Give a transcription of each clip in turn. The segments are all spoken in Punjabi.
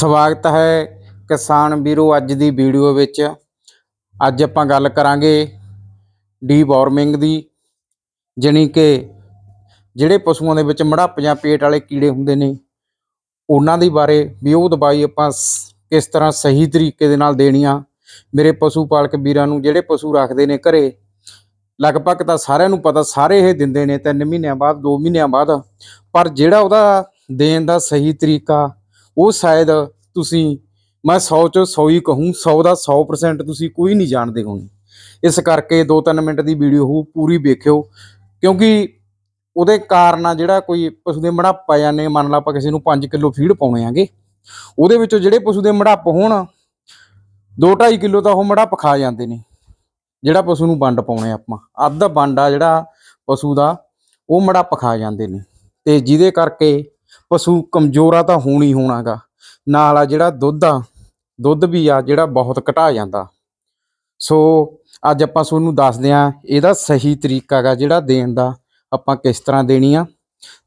ਸਵਾਗਤ ਹੈ ਕਿਸਾਨ ਵੀਰੋ ਅੱਜ ਦੀ ਵੀਡੀਓ ਵਿੱਚ। ਅੱਜ ਆਪਾਂ ਗੱਲ ਕਰਾਂਗੇ ਡੀ ਵਾਰਮਿੰਗ ਦੀ, ਜਾਣੀ ਕਿ ਜਿਹੜੇ ਪਸ਼ੂਆਂ ਦੇ ਵਿੱਚ ਮੜੱਪ ਜਾਂ ਪੇਟ ਵਾਲੇ ਕੀੜੇ ਹੁੰਦੇ ਨੇ, ਉਹਨਾਂ ਦੇ ਬਾਰੇ ਵੀ ਉਹ ਦਵਾਈ ਆਪਾਂ ਕਿਸ ਤਰ੍ਹਾਂ ਸਹੀ ਤਰੀਕੇ ਦੇ ਨਾਲ ਦੇਣੀ ਆ। ਮੇਰੇ ਪਸ਼ੂ ਪਾਲਕ ਵੀਰਾਂ ਨੂੰ ਜਿਹੜੇ ਪਸ਼ੂ ਰੱਖਦੇ ਨੇ ਘਰੇ, ਲਗਭਗ ਤਾਂ ਸਾਰਿਆਂ ਨੂੰ ਪਤਾ, ਸਾਰੇ ਇਹ ਦਿੰਦੇ ਨੇ 3 ਮਹੀਨਿਆਂ ਬਾਅਦ 2 ਮਹੀਨਿਆਂ ਬਾਅਦ, ਪਰ ਜਿਹੜਾ ਉਹਦਾ ਦੇਣ ਦਾ ਸਹੀ ਤਰੀਕਾ ਉਹ ਸ਼ਾਇਦ ਤੁਸੀਂ, ਮੈਂ 100 ਚੋਂ 100 ਹੀ ਕਹੂੰ 100 ਦਾ 100% ਤੁਸੀਂ ਕੋਈ ਨਹੀਂ ਜਾਣਦੇ ਹੋਣੇ। ਇਸ ਕਰਕੇ 2-3 ਮਿੰਟ ਦੀ ਵੀਡੀਓ ਹੋ ਪੂਰੀ ਵੇਖਿਓ, ਕਿਉਂਕਿ ਉਹਦੇ ਕਾਰਨ ਆ ਜਿਹੜਾ ਕੋਈ ਪਸ਼ੂ ਦੇ ਮੜਾਪਾ ਜਾਂਦੇ ਮੰਨ ਲਾ ਆਪਾਂ ਕਿਸੇ ਨੂੰ 5 ਕਿਲੋ ਫੀਡ ਪਾਉਣੇ ਆਂਗੇ, ਉਹਦੇ ਵਿੱਚੋਂ ਜਿਹੜੇ ਪਸ਼ੂ ਦੇ ਮੜੱਪ ਹੋਣ 2-2.5 ਕਿਲੋ ਤਾਂ ਉਹ ਮੜੱਪ ਖਾ ਜਾਂਦੇ ਨੇ। ਜਿਹੜਾ ਪਸ਼ੂ ਨੂੰ ਵੰਡ ਪਾਉਣੇ ਆਪਾਂ, ਅੱਧ ਵੰਡ ਆ ਜਿਹੜਾ ਪਸ਼ੂ ਦਾ, ਉਹ ਮੜੱਪ ਖਾ ਜਾਂਦੇ ਨੇ। ਤੇ ਜਿਹਦੇ ਕਰਕੇ ਪਸ਼ੂ ਕਮਜ਼ੋਰਾ ਤਾਂ ਹੋਣ ਹੀ ਹੋਣਾਗਾ ਨਾਲ ਆ ਜਿਹੜਾ ਦੁੱਧ ਆ, ਦੁੱਧ ਵੀ ਆ ਜਿਹੜਾ ਬਹੁਤ ਘਟਾ ਜਾਂਦਾ। ਸੋ ਅੱਜ ਆਪਾਂ ਤੁਹਾਨੂੰ ਦੱਸਦੇ ਆ ਇਹਦਾ ਸਹੀ ਤਰੀਕਾ ਗਾ ਜਿਹੜਾ ਦੇਣ ਦਾ ਆਪਾਂ ਕਿਸ ਤਰ੍ਹਾਂ ਦੇਣੀ ਆ।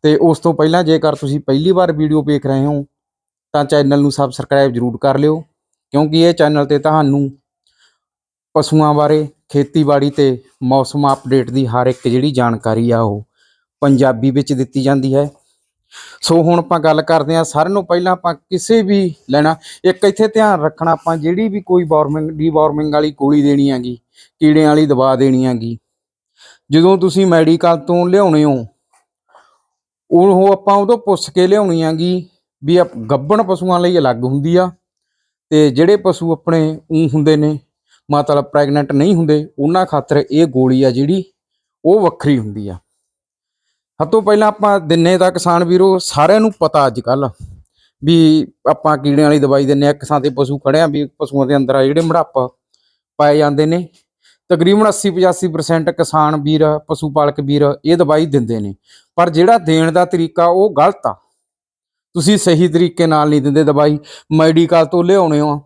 ਤੇ ਉਸ ਤੋਂ ਪਹਿਲਾਂ ਜੇਕਰ ਤੁਸੀਂ ਪਹਿਲੀ ਵਾਰ ਵੀਡੀਓ ਵੇਖ ਰਹੇ ਹੋ, ਤਾਂ ਚੈਨਲ ਨੂੰ ਸਬਸਕ੍ਰਾਈਬ ਜਰੂਰ ਕਰ ਲਿਓ, ਕਿਉਂਕਿ ਇਹ ਚੈਨਲ ਤੇ ਤੁਹਾਨੂੰ ਪਸ਼ੂਆਂ ਬਾਰੇ, ਖੇਤੀਬਾੜੀ ਤੇ ਮੌਸਮ ਅਪਡੇਟ ਦੀ ਹਰ ਇੱਕ ਜਿਹੜੀ ਜਾਣਕਾਰੀ ਆ ਉਹ ਪੰਜਾਬੀ ਵਿੱਚ ਦਿੱਤੀ ਜਾਂਦੀ ਹੈ। ਸੋ ਹੁਣ ਆਪਾਂ ਗੱਲ ਕਰਦੇ ਹਾਂ ਸਾਰਿਆਂ ਨੂੰ ਪਹਿਲਾਂ ਆਪਾਂ ਕਿਸੇ ਵੀ ਲੈਣਾ, ਇੱਕ ਇੱਥੇ ਧਿਆਨ ਰੱਖਣਾ ਆਪਾਂ ਜਿਹੜੀ ਵੀ ਕੋਈ ਵਾਰਮਿੰਗ ਡੀ ਵਾਰਮਿੰਗ ਵਾਲੀ ਗੋਲੀ ਦੇਣੀ ਹੈਗੀ, ਕੀੜਿਆਂ ਵਾਲੀ ਦਵਾ ਦੇਣੀ ਹੈਗੀ। ਜਦੋਂ ਤੁਸੀਂ ਮੈਡੀਕਲ ਤੋਂ ਲਿਆਉਣੇ ਹੋ, ਉਹ ਆਪਾਂ ਉਦੋਂ ਪੁੱਛ ਕੇ ਲਿਆਉਣੀ ਹੈਗੀ ਵੀ ਆ ਗੱਭਣ ਪਸ਼ੂਆਂ ਲਈ ਅਲੱਗ ਹੁੰਦੀ ਆ ਤੇ ਜਿਹੜੇ ਪਸ਼ੂ ਆਪਣੇ ਊ ਹੁੰਦੇ ਨੇ ਮਤਲਬ ਪ੍ਰੈਗਨੈਂਟ ਨਹੀਂ ਹੁੰਦੇ, ਉਹਨਾਂ ਖਾਤਰ ਇਹ ਗੋਲੀ ਆ ਜਿਹੜੀ ਉਹ ਵੱਖਰੀ ਹੁੰਦੀ ਆ। ਸਭ ਤੋਂ ਪਹਿਲਾਂ ਆਪਾਂ ਦਿੰਨੇ ਤਾਂ ਕਿਸਾਨ ਵੀਰੋ ਸਾਰਿਆਂ ਨੂੰ ਪਤਾ ਅੱਜ ਕੱਲ ਵੀ ਆਪਾਂ ਕੀੜਿਆਂ ਵਾਲੀ ਦਵਾਈ ਦਿੰਨੇ ਆ, ਇੱਕ ਥਾਂ ਤੇ ਪਸ਼ੂ ਖੜਿਆ ਵੀ ਪਸ਼ੂਆਂ ਦੇ ਅੰਦਰ ਆ ਜਿਹੜੇ ਮੜੱਪ ਪਾਏ ਜਾਂਦੇ ਨੇ। ਤਕਰੀਬਨ 80 85% ਕਿਸਾਨ ਵੀਰ ਪਸ਼ੂ ਪਾਲਕ ਵੀਰ ਇਹ ਦਵਾਈ ਦਿੰਦੇ ਨੇ। ਪਰ ਜਿਹੜਾ ਦੇਣ ਦਾ ਤਰੀਕਾ ਉਹ ਗਲਤ ਆ। ਤੁਸੀਂ ਸਹੀ ਤਰੀਕੇ ਨਾਲ ਨਹੀਂ ਦਿੰਦੇ ਦਵਾਈ। ਮੈਡੀਕਲ ਤੋਂ ਲਿਆਉਣੇ ਹੋ।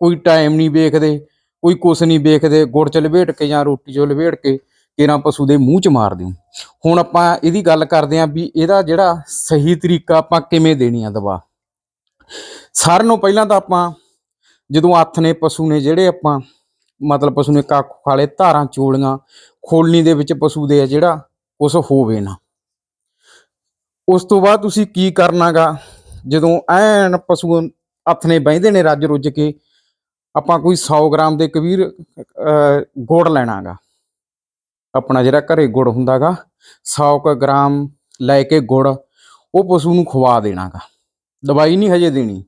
ਕੋਈ ਟਾਈਮ ਨਹੀਂ ਵੇਖਦੇ, ਕੋਈ ਕੁਛ ਨਹੀਂ ਵੇਖਦੇ। ਗੁੜ ਚ ਲਪੇਟ ਕੇ ਜਾਂ ਰੋਟੀ 'ਚੋਂ ਲਪੇਟ ਕੇ ਕੇਰਾਂ ਪਸ਼ੂ ਦੇ ਮੂੰਹ ਚ ਮਾਰ ਦਿਓ ਹੁਣ ਆਪਾਂ ਇਹਦੀ ਗੱਲ ਕਰਦੇ ਆਂ ਵੀ ਇਹਦਾ ਜਿਹੜਾ ਸਹੀ ਤਰੀਕਾ ਆਪਾਂ ਕਿਵੇਂ ਦੇਣੀ ਆ ਦਵਾ। ਸਾਰਿਆਂ ਨੂੰ ਪਹਿਲਾਂ ਤਾਂ ਆਪਾਂ ਜਦੋਂ ਹੱਥ ਨੇ ਪਸ਼ੂ ਨੇ ਜਿਹੜੇ ਆਪਾਂ ਮਤਲਬ ਪਸ਼ੂ ਨੇ ਕੱਖ ਖਾਲੇ ਧਾਰਾਂ ਚੋਲੀਆਂ ਖੋਲਣੀ ਦੇ ਵਿੱਚ ਪਸ਼ੂ ਦੇ ਆ ਜਿਹੜਾ ਉਸ ਹੋਵੇ ਨਾ। ਉਸ ਤੋਂ ਬਾਅਦ ਤੁਸੀਂ ਕੀ ਕਰਨਾਗਾ ਜਦੋਂ ਐਨ ਪਸ਼ੂ ਹੱਥ ਨੇ ਬਹਿੰਦੇ ਨੇ ਰੱਜ ਰੁੱਜ ਕੇ ਆਪਾਂ ਕੋਈ 100 ਗ੍ਰਾਮ ਦੇ ਕਬੀਰ ਅਹ, ਗੁੜ ਲੈਣਾਗਾ। ਆਪਣਾ ਜਿਹੜਾ ਘਰੇ ਗੁੜ ਹੁੰਦਾਗਾ 100 ਕੁ ਗ੍ਰਾਮ ਲੈ ਕੇ ਗੁੜ, ਉਹ ਪਸ਼ੂ ਨੂੰ ਖਵਾ ਦੇਣਾਗਾ। ਦਵਾਈ ਨਹੀਂ ਹਜੇ ਦੇਣੀ।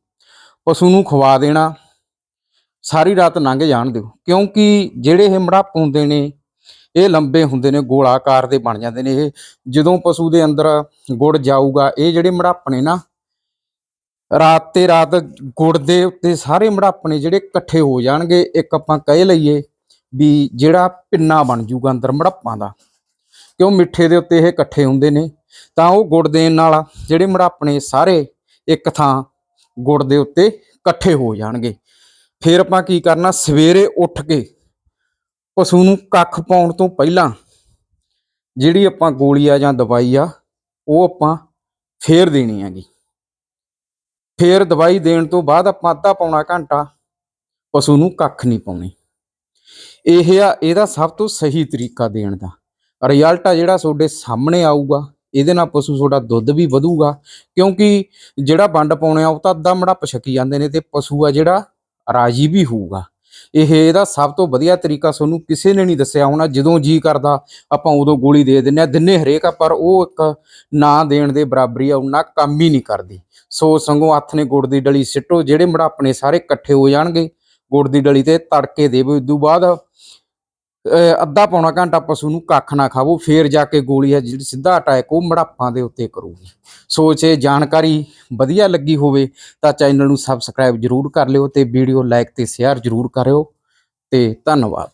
ਪਸ਼ੂ ਨੂੰ ਖਵਾ ਦੇਣਾ, ਸਾਰੀ ਰਾਤ ਲੰਘ ਜਾਣ ਦਿਓ। ਕਿਉਂਕਿ ਜਿਹੜੇ ਇਹ ਮੜਾਪ ਹੁੰਦੇ ਨੇ, ਇਹ ਲੰਬੇ ਹੁੰਦੇ ਨੇ, ਗੋਲਾਕਾਰ ਦੇ ਬਣ ਜਾਂਦੇ ਨੇ ਇਹ। ਜਦੋਂ ਪਸ਼ੂ ਦੇ ਅੰਦਰ ਗੁੜ ਜਾਊਗਾ, ਇਹ ਜਿਹੜੇ ਮੜਾਪਣੇ ਨਾ ਰਾਤ ਤੇ ਰਾਤ ਗੁੜ ਦੇ ਉੱਤੇ ਸਾਰੇ ਮੜਾਪਣੇ ਜਿਹੜੇ ਇਕੱਠੇ ਹੋ ਜਾਣਗੇ, ਇੱਕ ਆਪਾਂ ਕਹਿ ਲਈਏ ਵੀ ਜਿਹੜਾ ਪਿੰਨਾ ਬਣ ਜੂਗਾ ਅੰਦਰ ਮੜੱਪਾਂ ਦਾ, ਕਿਉਂ ਮਿੱਠੇ ਦੇ ਉੱਤੇ ਇਹ ਇਕੱਠੇ ਹੁੰਦੇ ਨੇ? ਤਾਂ ਉਹ ਗੁੜ ਦੇਣ ਨਾਲ ਜਿਹੜੇ ਮੜੱਪ ਨੇ ਸਾਰੇ ਇੱਕ ਥਾਂ ਗੁੜ ਦੇ ਉੱਤੇ ਇਕੱਠੇ ਹੋ ਜਾਣਗੇ। ਫਿਰ ਆਪਾਂ ਕੀ ਕਰਨਾ? ਸਵੇਰੇ ਉੱਠ ਕੇ ਪਸ਼ੂ ਨੂੰ ਕੱਖ ਪਾਉਣ ਤੋਂ ਪਹਿਲਾਂ ਜਿਹੜੀ ਆਪਾਂ ਗੋਲੀ ਆ ਜਾਂ ਦਵਾਈ ਆ, ਉਹ ਆਪਾਂ ਫੇਰ ਦੇਣੀ ਹੈਗੀ। ਫੇਰ ਦਵਾਈ ਦੇਣ ਤੋਂ ਬਾਅਦ ਆਪਾਂ ਅੱਧਾ ਪੌਣਾ ਘੰਟਾ ਪਸ਼ੂ ਨੂੰ ਕੱਖ ਨਹੀਂ ਪਾਉਣੀ। ਇਹ ਆ, ਇਹਦਾ ਸਭ ਤੋਂ ਸਹੀ ਤਰੀਕਾ ਦੇਣ ਦਾ। ਰਿਜ਼ਲਟ ਆ ਜਿਹੜਾ ਤੁਹਾਡੇ ਸਾਹਮਣੇ ਆਊਗਾ, ਇਹਦੇ ਨਾਲ ਪਸ਼ੂ ਤੁਹਾਡਾ ਦੁੱਧ ਵੀ ਵਧੂਗਾ, ਕਿਉਂਕਿ ਜਿਹੜਾ ਵੰਡ ਪਾਉਣੇ ਆ, ਉਹ ਤਾਂ ਅੱਧਾ ਮੜੱਪ ਛਕੀ ਜਾਂਦੇ ਨੇ ਤੇ ਪਸ਼ੂ ਆ ਜਿਹੜਾ ਰਾਜੀ ਵੀ ਹੋਊਗਾ। ਇਹ ਇਹਦਾ ਸਭ ਤੋਂ ਵਧੀਆ ਤਰੀਕਾ ਤੁਹਾਨੂੰ ਕਿਸੇ ਨੇ ਨਹੀਂ ਦੱਸਿਆ ਹੋਣਾ, ਜਦੋਂ ਜੀ ਕਰਦਾ, ਆਪਾਂ ਉਦੋਂ ਗੋਲੀ ਦੇ ਦਿੰਨੇ ਆ, ਦਿੰਨੇ ਹਰੇਕ ਆ, ਪਰ ਉਹ ਇੱਕ ਨਾ ਦੇਣ ਦੇ ਬਰਾਬਰੀ ਆ, ਉਹਨਾਂ ਕੰਮ ਹੀ ਨਹੀਂ ਕਰਦੀ। ਸੋ ਸੰਗੋ ਹੱਥ ਨੇ ਗੁੜ ਦੀ ਡਲੀ ਸਿੱਟੋ, ਜਿਹੜੇ ਮੜਾਪ ਨੇ ਸਾਰੇ ਇਕੱਠੇ ਹੋ ਜਾਣਗੇ, ਗੁੜ ਦੀ ਡਲੀ ਤੇ ਤੜਕੇ ਦੇਵੋ ਇਦੋਂ ਬਾਅਦ ਅੱਧਾ ਪੌਣਾ ਘੰਟਾ ਪਸ਼ੂ ਨੂੰ ਕੱਖ ਨਾ ਖਾਵੋ, ਫੇਰ ਜਾ ਕੇ ਗੋਲੀ ਹੈ ਜਿਹੜੀ ਸਿੱਧਾ ਅਟੈਕ ਉਹ ਮੜਾਪਾਂ ਦੇ ਉੱਤੇ ਕਰੂਗੀ। ਸੋ ਜੇ ਜਾਣਕਾਰੀ ਵਧੀਆ ਲੱਗੀ ਹੋਵੇ ਤਾਂ ਚੈਨਲ ਨੂੰ ਸਬਸਕ੍ਰਾਈਬ ਜਰੂਰ ਕਰ ਲਿਓ ਤੇ ਵੀਡੀਓ ਲਾਈਕ ਤੇ ਸ਼ੇਅਰ ਜਰੂਰ ਕਰਿਓ ਤੇ ਧੰਨਵਾਦ।